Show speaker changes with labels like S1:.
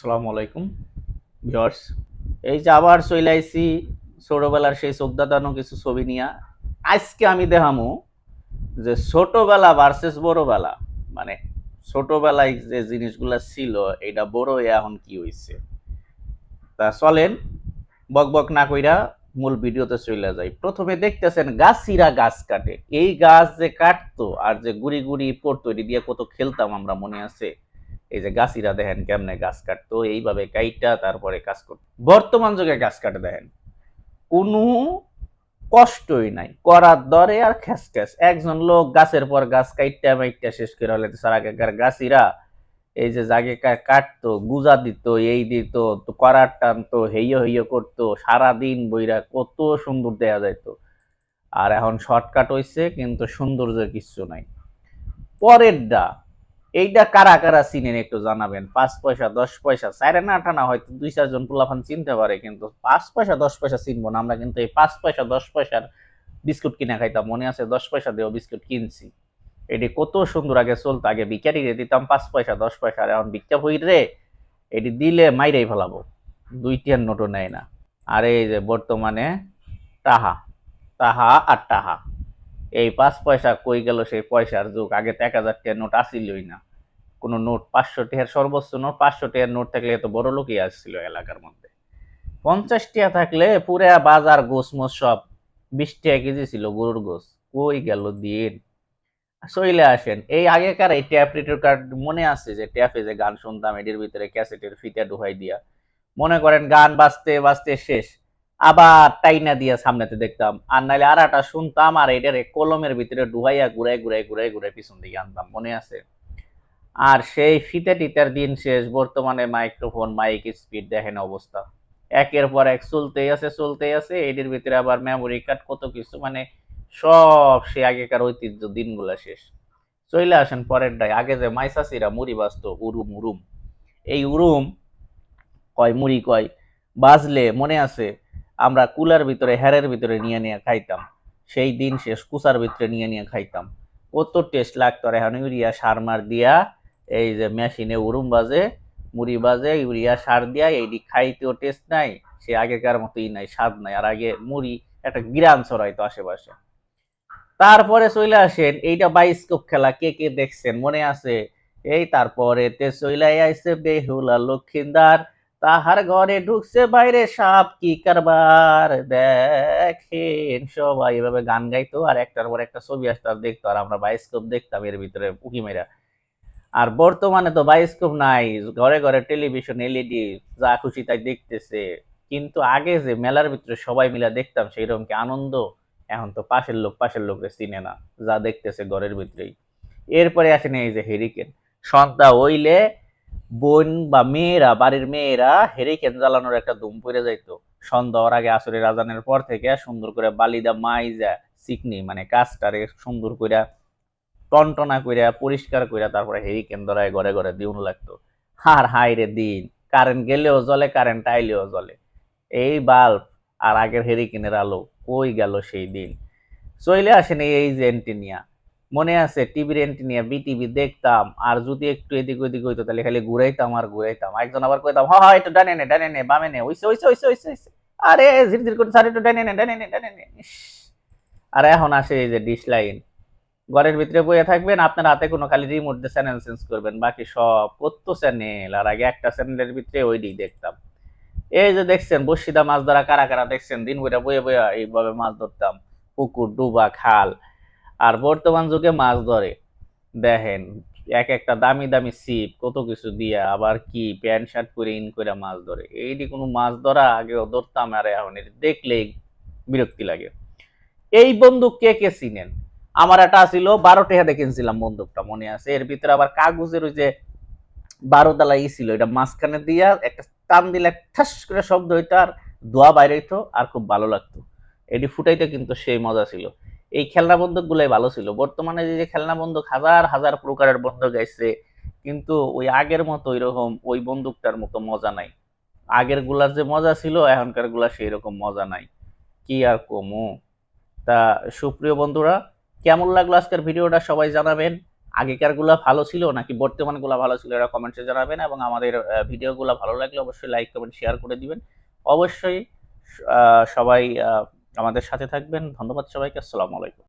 S1: আসসালামু আলাইকুম, ভিউয়ার্স। এই যে আবার চলে আইছি ছোটবেলার সেই চোখদাদানো কিছু ছবি নিয়া। আজকে আমি দেখামু যে ছোটবেলা ভার্সেস বড়বেলা। মানে ছোটবেলায় যে জিনিসগুলো ছিল এটা বড় এখন কি হইছে। তা চলেন, বক বক না কইরা মূল ভিডিওতে চলে যাই। প্রথমে দেখতেছেন গাছিরা গাছ কাটে। এই গাছ যে কাটতো আর যে গুড়ি গুড়ি পড়তো, এটি দিয়ে কত খেলতাম আমরা, মনে আছে? এই যে গাছিরা দেখেন কেমনে গাছ কাটতো, এইভাবে কাইটা তারপরে কাজ করতো। বর্তমান যুগে গাছ কাটে দেখেন, কোনো কষ্টই নাই। করার দরে আর খ্যাস খ্যাস একজন লোক গাছের পর গাছ কাইটা মাইটা শেষ করে হলে সার আগেকার গাছিরা এই যে জাগে কাটতো, গুজা দিত, এই দিত, তো করার টানতো হেইয় হেইয় করতো, সারাদিন বইরা কত সুন্দর দেয়া যাইতো। আর এখন শর্টকাট হইছে, কিন্তু সৌন্দর্য কিচ্ছু নাই। পরের পরেরটা এইটা কারা কারা চিনেন একটু জানাবেন। পাঁচ পয়সা, দশ পয়সা চারে না আটানা হয়তো দুই চারজন পোলাফান চিনতে পারে, কিন্তু পাঁচ পয়সা, দশ পয়সা চিনবো না। আমরা কিন্তু এই পাঁচ পয়সা, দশ পয়সার বিস্কুট কিনে খাইতাম। মনে আছে দশ পয়সা দিয়েও বিস্কুট কিনছি। এটি কত সুন্দর আগে চলতো। আগে বিকারি রে দিতাম পাঁচ পয়সা, দশ পয়সা এখন বিক্কা বই রে এটি দিলে মাইরেই ফেলাবো। দুই টিয়ার নোটও নেয় না। আর এই যে বর্তমানে টাহা তাহা আর টাহা। এই পাঁচ পয়সা কই গেল সেই পয়সার যুগ? আগে তো এক হাজার টিয়ার নোট আসিলই না। কোনো নোট পাঁচশো টিয়ার সর্বোচ্চ নোট পাঁচশো টিয়ার নোট থাকলে এত বড় লোকই আসছিল এলাকার মধ্যে। পঞ্চাশ টিয়া থাকলে পুরা বাজার গোস মোস সব। বিশ টাকা কেজি ছিল গরুর গোস কই গেল দিন? চলে আসেন। এই আগেকার এই ট্যাপ রিটার কার্ড মনে আছে যে ট্যাপে যে গান শুনতাম, এটির ভিতরে ক্যাসেটের ফিতা ঢুকাই দিয়া। মনে করেন গান বাজতে বাজতে শেষ। আবার টাইনা দিয়া সামনেতে দেখতাম। আর নাইলে আর একটা শুনতাম আর এটার কলমের ভিতরে ডুহাইয়া ঘুরাই ঘুরাই ঘুরাই ঘুরাই পিছন দিকে আনতাম, মনে আছে? আর সেই ফিতে টিতার দিন শেষ, বর্তমানে মাইক্রোফোন, মাইক স্পিড, দেখেন অবস্থা। একের পর এক চলতেই আছে চলতেই আছে, এটির ভিতরে আবার মেমোরি কার্ড কত কিছু মানে সব সে আগেকার ঐতিহ্য দিনগুলা শেষ। চলে আসেন পরের ডাই আগে যে মাইসাসিরা মুড়ি বাজতো উরুম উরুম। এই উরুম কয়, মুড়ি কয়, বাজলে মনে আছে আমরা কুলার ভিতরে, হ্যারের ভিতরে নিয়ে নিয়ে খাইতাম। সেই দিন শেষ, কুসার ভিতরে নিয়ে নিয়ে খাইতাম। কত টেস্ট লাগতো এখন ইউরিয়া সার মার দিয়া, এই যে মেশিনে উরুম বাজে, মুড়ি বাজে, ইউরিয়া সার দিয়া এইটি খাইতেও টেস্ট নাই, সে আগেকার মতোই নাই, স্বাদ নাই। আর আগে মুড়ি একটা গ্রান ছড়াইতো আশেপাশে। তারপরে চলে আসেন, এইটা বাইস্কোপ খেলা, কে কে দেখছেন? মনে আছে? এই তারপরে তে চলে আইছে বেহুলা, লক্ষিন্দার তাহার ঘরে ঢুকছে বাইরে সাপ, কি কারবার? দেখেন সবাই, এভাবে গান গাইতো আর একটার পর একটা ছবি আসতো, আর দেখতো, আর আমরা বাইস্কোপ দেখতাম এর ভিতরে উকি মেরা। আর বর্তমানে তো বায়োস্কোপ নাই, ঘরে ঘরে টেলিভিশন এলইডি যা খুশি তাই দেখতেছে। কিন্তু আগে যে মেলার ভিতরে সবাই মিলে দেখতাম, সেইরকম কি আনন্দ? এখন তো পাশের লোক, পাশের লোকরে চিনে না, যা দেখতেছে ঘরের ভিতরেই। এরপরে আসেন এই যে হেরিকেন সন্ধ্যা হইলে বোন বা মেয়েরা, বাড়ির মেয়েরা হেরিকেন জ্বালানোর একটা দুম পড়ে যাইতো। সন্ধ্যা হওয়ার আগে আসরের আজানের পর থেকে সুন্দর করে বালিদা মাইজা চিকনি মানে কাজটারে সুন্দর করে টনটনা কইরা, পরিষ্কার কইরা তারপরে হেরিকেন ধরায় ঘরে ঘরে দিউন লাগতো। আর হাই রে দিন, কারেন্ট গেলেও জ্বলে, কারেন্ট আইলেও জ্বলে। এই বাল্ব আর আগের হেরিকেনের আলো কই গেল সেই দিন? চলে আসেনি এই যে এন্টিনিয়া মনে আছে টিভির এন্টিনিয়া বিটিভি দেখতাম, আর যদি একটু এদিক ওদিক হইতো, তাহলে খালি ঘুরাইতাম আর ঘুরাইতাম। একজন আবার কইতাম, হ হ্যাঁ একটু ডানে নে ডানে নে, বামে নে, ওইসে ওইসে ওইসে ওইসে ওইসে। আরে, ঝির ঝির করে, স্যার একটু ডানে নে ডানে নে ডানে নে। আর এখন আসে এই যে ডিশ লাইন ঘরের ভিতরে বইয়ে থাকবেন, আপনার হাতে কোনো খালি রিমোট দিয়ে চ্যানেল চেঞ্জ করবেন, বাকি সব কত চ্যানেল আর আগে একটা চ্যানেলের ভিতরে ওইটাই দেখতাম। এই যে দেখছেন বসিদা মাছ ধরা কারা কারা দেখছেন? দিন বইটা বইয়ে বইয়া এইভাবে মাছ ধরতাম। পুকুর, ডুবা, খাল। আর বর্তমান যুগে মাছ ধরে। দেখেন, এক একটা দামি দামি সিপ কত কিছু দিয়া আবার কি প্যান্ট, শার্ট পরে ইন করে মাছ ধরে। এইটি কোনো মাছ ধরা আগেও ধরতাম, আর এখন এটি দেখলেই বিরক্তি লাগে। এই বন্দুক কে কে চিনেন? আমার একটা ছিল বারো টাকা কিনছিলাম বন্দুকটা, মনে আছে? এর ভিতরে আবার কাগজের ওই যে বারো দালা ই ছিল, এটা মাঝখানে দিয়া একটা টান দিলে ঠাস করে শব্দ হইতো, আর ধোয়া বাইরে হইতো, আর খুব ভালো লাগতো। এটি ফুটাইতে কিন্তু সেই মজা ছিল। এই খেলনা বন্দুক গুলাই ভালো ছিল। বর্তমানে যে খেলনা বন্দুক হাজার হাজার প্রকারের বন্দুক আইছে, কিন্তু ওই আগের মতো ওইরকম ওই বন্দুকটার মতো মজা নাই। আগেরগুলার যে মজা ছিল, এখনকারগুলা সেই রকম মজা নাই। কি আর কমু? তা সুপ্রিয় বন্ধুরা, কেমন লাগল আজকের ভিডিওটা সবাই জানাবেন। আগেকারগুলা ভালো ছিল নাকি বর্তমানগুলা ভালো ছিল এরা কমেন্টে জানাবেন এবং আমাদের ভিডিওগুলো ভালো লাগলে অবশ্যই লাইক কমেন্ট শেয়ার করে দিবেন। অবশ্যই সবাই আমাদের সাথে থাকবেন। ধন্যবাদ সবাইকে। আসসালামু আলাইকুম।